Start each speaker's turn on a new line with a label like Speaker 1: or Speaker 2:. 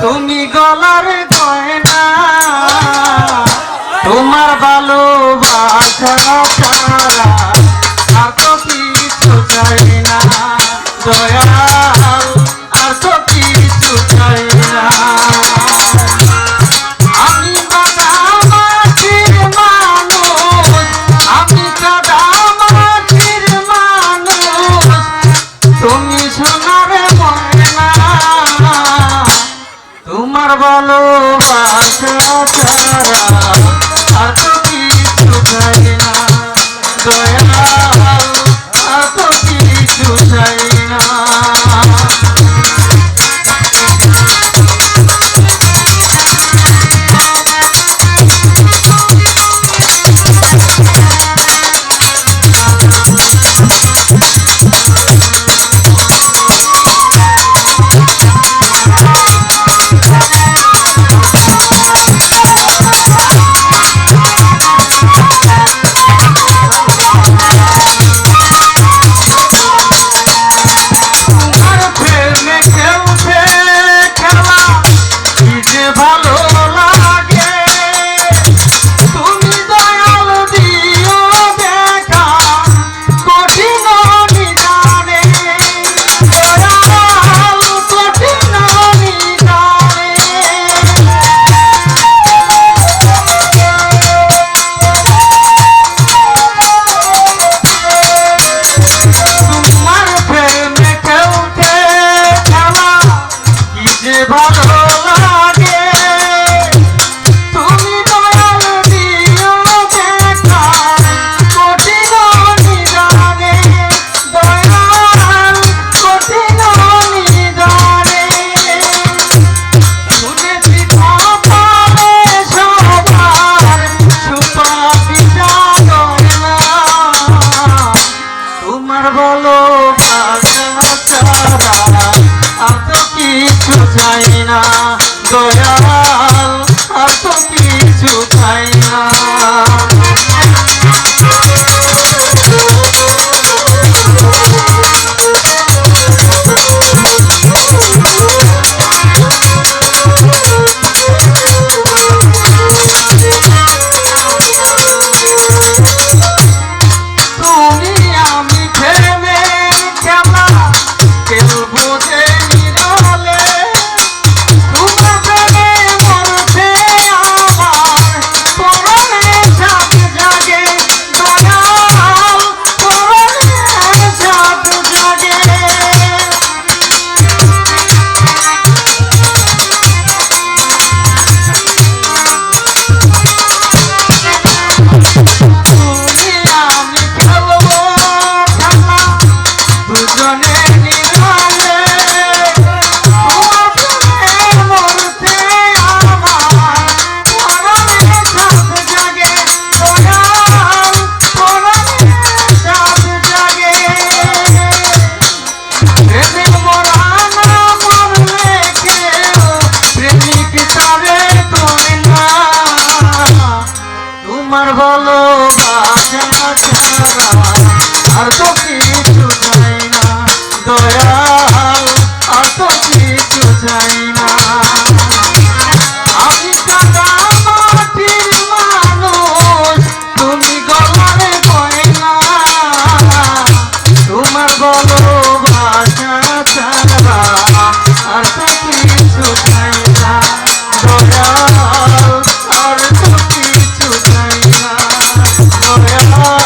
Speaker 1: তুমি গলার গয়না তোমার ভালোবাসা ছাড়া আর তো কিছু চাই না। দয়া ভালোবাসা দয়া ভালোবাসে না আর তো কিছু চাই না। দয়াল আর তো কিছু চাই না। Allah.